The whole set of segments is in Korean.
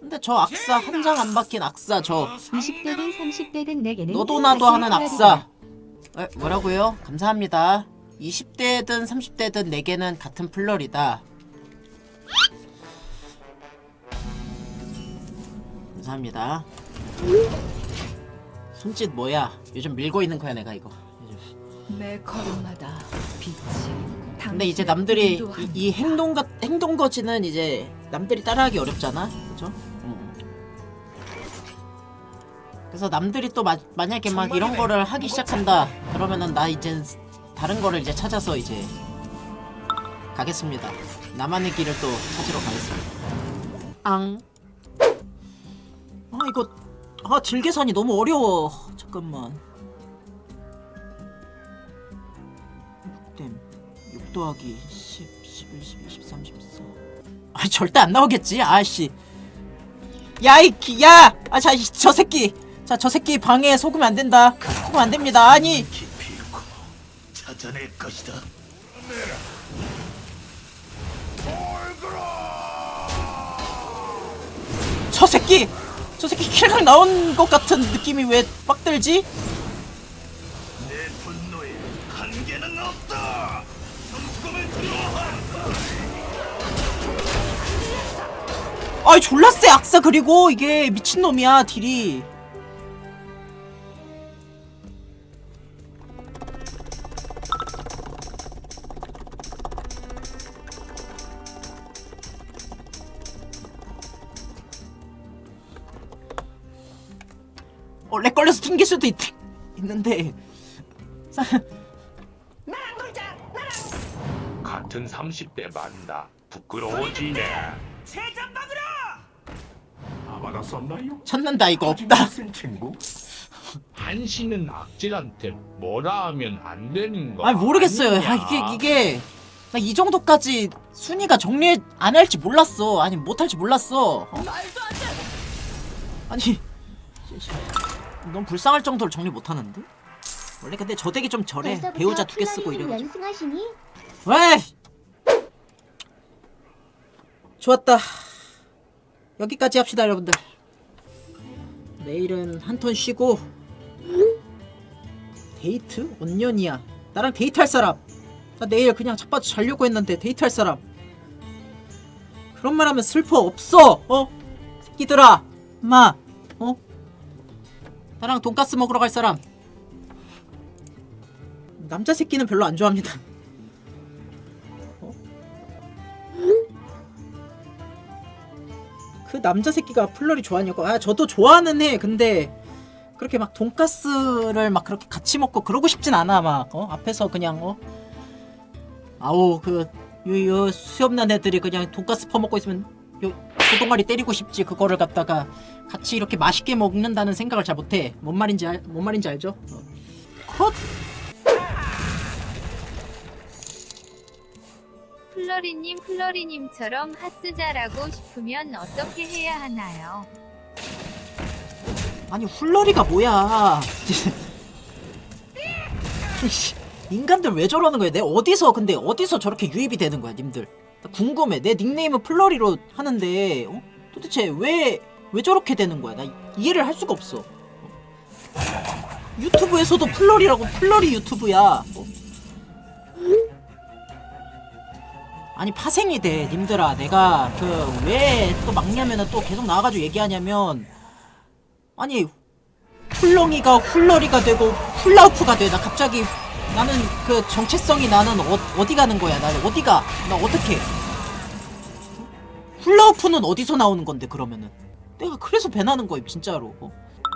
근데 저 악사 한 장 안 박힌 악사 저. 20대든 30대든 내게는 너도 나도 하는 악사. 에, 뭐라고요? 감사합니다. 20대든 30대든 내게는 같은 플러리다. 감사합니다. 손짓 뭐야? 요즘 밀고 있는 거야 내가 이거. 요즘. 매 걸음마다 빛이 근데 이제 남들이 이, 이 행동 가, 행동 거지는 이제 남들이 따라하기 어렵잖아, 그죠? 음. 그래서 남들이 또 마, 만약에 막 이런 거를 하기 시작한다, 그러면은 나 이젠 다른 거를 이제 찾아서 이제 가겠습니다. 나만의 길을 또 찾으러 가겠습니다. 앙. 아 이거 아 질계산이 너무 어려워. 잠깐만. 6 더하기 10, 11, 12, 13, 14. 아 절대 안 나오겠지. 아씨. 야이 기- 야! 아 자 저 새끼. 자 저 새끼 방에 속으면 안 된다. 속으면 안 됩니다. 아니. 깊이 있고 찾아낼 것이다. 저 새끼. 저 새끼 킬각 나온 것 같은 느낌이 왜 빡들지? 내 분노에 한계는 없다. 아이 졸라 쎄 악사 그리고 이게 미친놈이야 딜이. 어, 렉 걸려서 튕길 수도 있, 있는데. 같은 30대 만다 부끄러워지네 아마가 썼나요? 찾는다 이거 없다. 쓴 친구? 한시는 악질한테 뭐라 하면 안 되는 거 아니 모르겠어요. 아, 이게 이게 나 이 정도까지 순위가 정리 안 할지 몰랐어. 아니 못 할지 몰랐어. 어? 아니 너무 불쌍할 정도로 정리 못 하는데? 원래 근데 저 덱이 좀 저래. 배우자 두 개 쓰고 이래가지고. 연승하시니 왜? 좋았다. 여기까지 합시다, 여러분들. 내일은 한 턴 쉬고 데이트? 언년이야. 나랑 데이트할 사람. 나 내일 그냥 자빠져 자려고 했는데 데이트할 사람. 그런 말 하면 슬퍼 없어. 어? 새끼들아. 마. 어? 나랑 돈가스 먹으러 갈 사람. 남자 새끼는 별로 안 좋아합니다. 남자 새끼가 플러리 좋아하냐고. 아, 저도 좋아하는 해. 근데 그렇게 막 돈가스를 막 그렇게 같이 먹고 그러고 싶진 않아. 막 어? 앞에서 그냥 어 아우 그 요, 요 수염난 애들이 그냥 돈가스 퍼먹고 있으면 요 소동아리 때리고 싶지. 그거를 갖다가 같이 이렇게 맛있게 먹는다는 생각을 잘 못해. 뭔 말인지 알, 뭔 말인지 알죠? 어. 컷. 플러리님 플러리님처럼 핫스자라고 싶으면 어떻게 해야 하나요? 아니 훌러리가 뭐야? 인간들 왜 저러는 거야? 내 어디서 근데 어디서 저렇게 유입이 되는 거야, 님들? 나 궁금해. 내 닉네임은 플러리로 하는데 어? 도대체 왜 왜 저렇게 되는 거야? 나 이해를 할 수가 없어. 유튜브에서도 플러리라고 플러리 유튜브야. 어? 아니 파생이 돼, 님들아. 내가 그 왜 또 막냐면은 또 계속 나와가지고 얘기하냐면 아니 훌렁이가 훌러리가 되고 훌라우프가 돼. 나 갑자기 나는 그 정체성이 나는 어, 어디 가는 거야? 나 어디가? 나 어떻게? 훌라우프는 어디서 나오는 건데 그러면은? 내가 그래서 배나는 거야 진짜로. 어?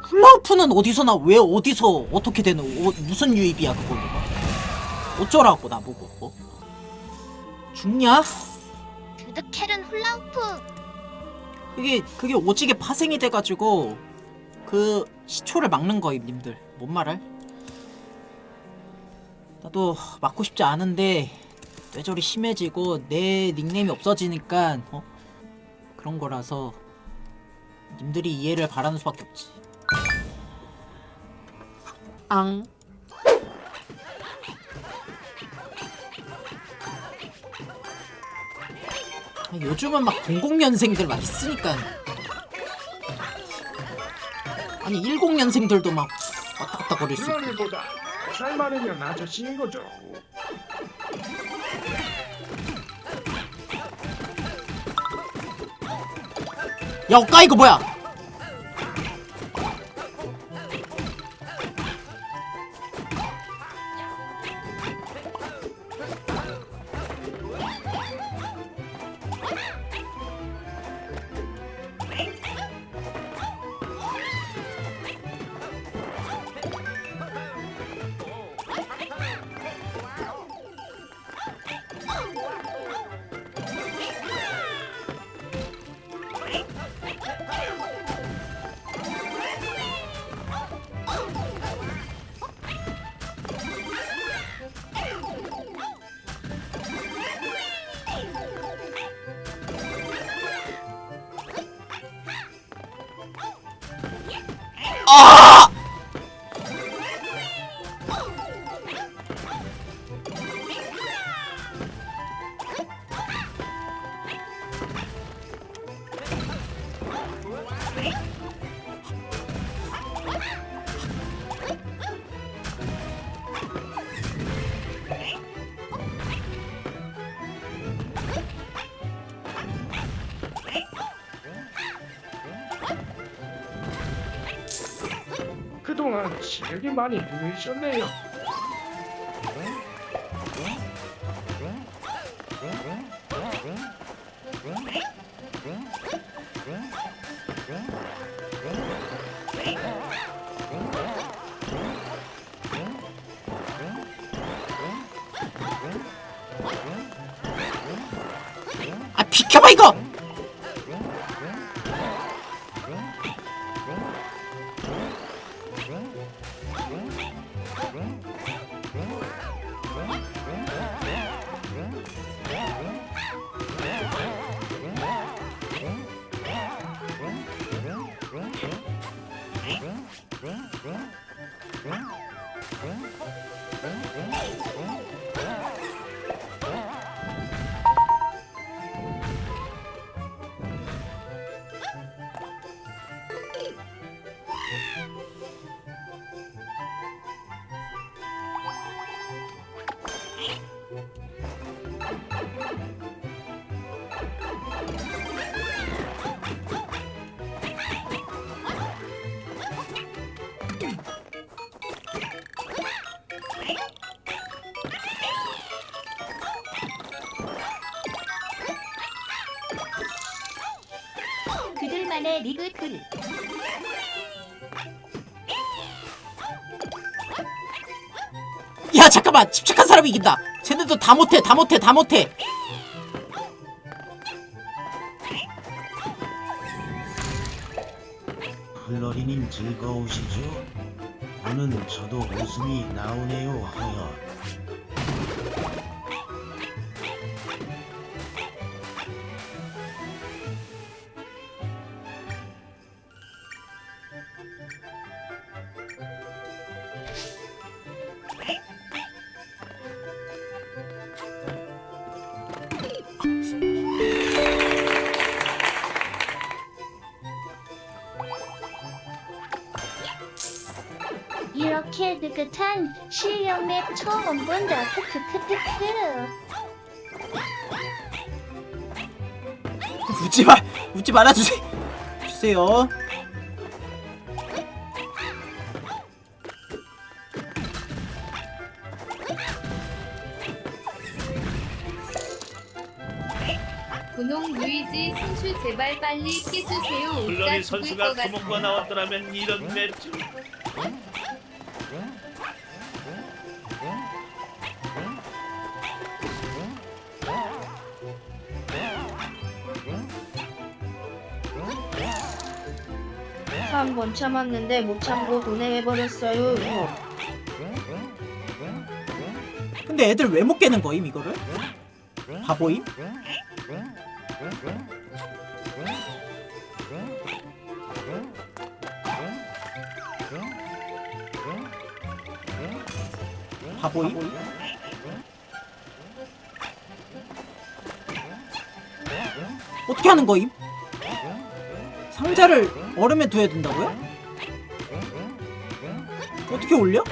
훌라우프는 어디서 나? 왜 어디서 어떻게 되는? 어, 무슨 유입이야 그거는? 어? 어쩌라고 나보고? 어? 죽냐? 두드캐른 훌라우프 그게 그게 오지게 파생이 돼가지고 그 시초를 막는 거임 님들 뭔 말할? 나도 막고 싶지 않은데 뇌절이 심해지고 내 닉네임이 없어지니까 어? 그런 거라서 님들이 이해를 바라는 수밖에 없지. 앙. 요즘은 막 00년생들 막 있으니까. 아니 10년생들도 막 왔다 갔다 거릴 수 있고. 플러리보다 살 많으면 아저씨인 거죠. 야 엇가 이거 뭐야 그동안 실력이 많이 늘으셨네요. 아 비켜봐 이거 야 잠깐만 집착한 사람이 이긴다. 쟤네도 다 못해 다 못해 다 못해. 플러리님 즐거우시죠? 저는 저도 웃음이 나오네요 허여 이렇게 느긋한 실력 맵 처음 본다. 크크크크크. 웃지 마 웃지 말아 주세요 주세요 분홍 루이지 선수 제발 빨리 깨주세요. 죽을 선수가 것 구멍과. 나왔더라면 이런 매치 한 번 참았는데 못 참고 보내버렸어요. 근데 애들 왜 못 깨는 거임 이거를? 바보임? 바보임? 어떻게 하는 거임? 상자를 얼음에 둬야 된다고요? 어떻게 올려?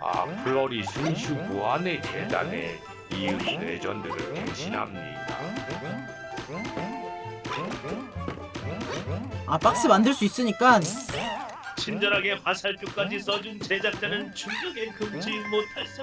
아 플러리 순수 무한의 계단에 이응 레전드를 대신합니다. 아 박스 만들 수 있으니까 친절하게 화살표까지 써준 제작자는 충격에 금치 못했어.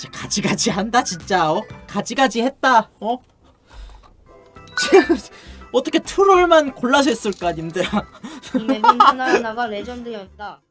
진짜 가지가지 한다 진짜. 어? 가지가지 했다. 어? 어떻게 트롤만 골라서 했을까 님들아 이 맵은 하나하나가 레전드였다.